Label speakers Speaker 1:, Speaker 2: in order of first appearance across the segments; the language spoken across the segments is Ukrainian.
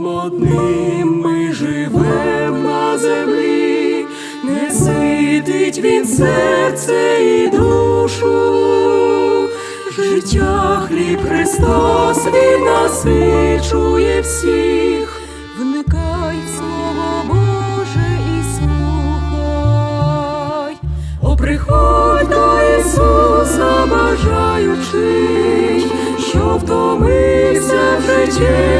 Speaker 1: Богом одним ми живем на землі, не світить він серце і душу, життя хліб Христос Він насичує всіх. вникай слова Боже і слухай. О, Приходь до Ісуса бажаючи, що втомився в житті.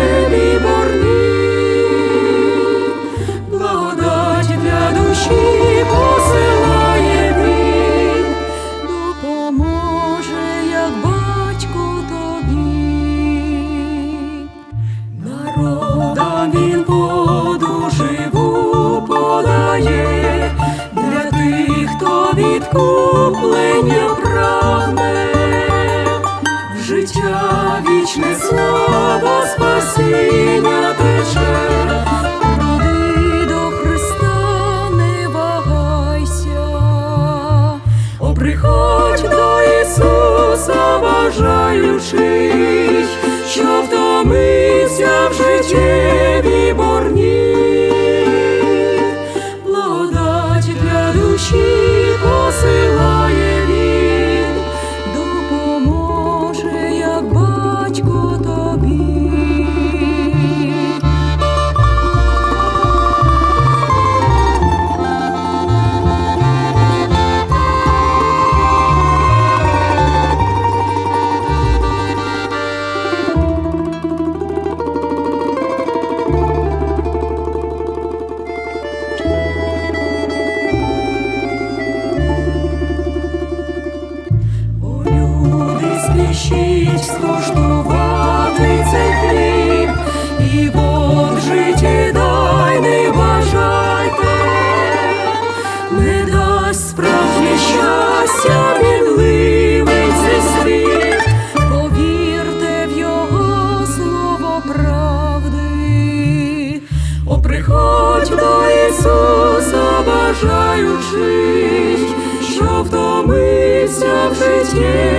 Speaker 1: Життя вічне слава, спасіння тече. Роди до Христа, не вагайся, о приходь до Ісуса, бажаючи, що втомився Спішіть скуштувати цей хліб, і Бог житі дай не бажайте, не дасть справжнє щастя, мінливий цей світ, повірте в його слово правди, до Ісуса, бажаючи, що втомився в житті.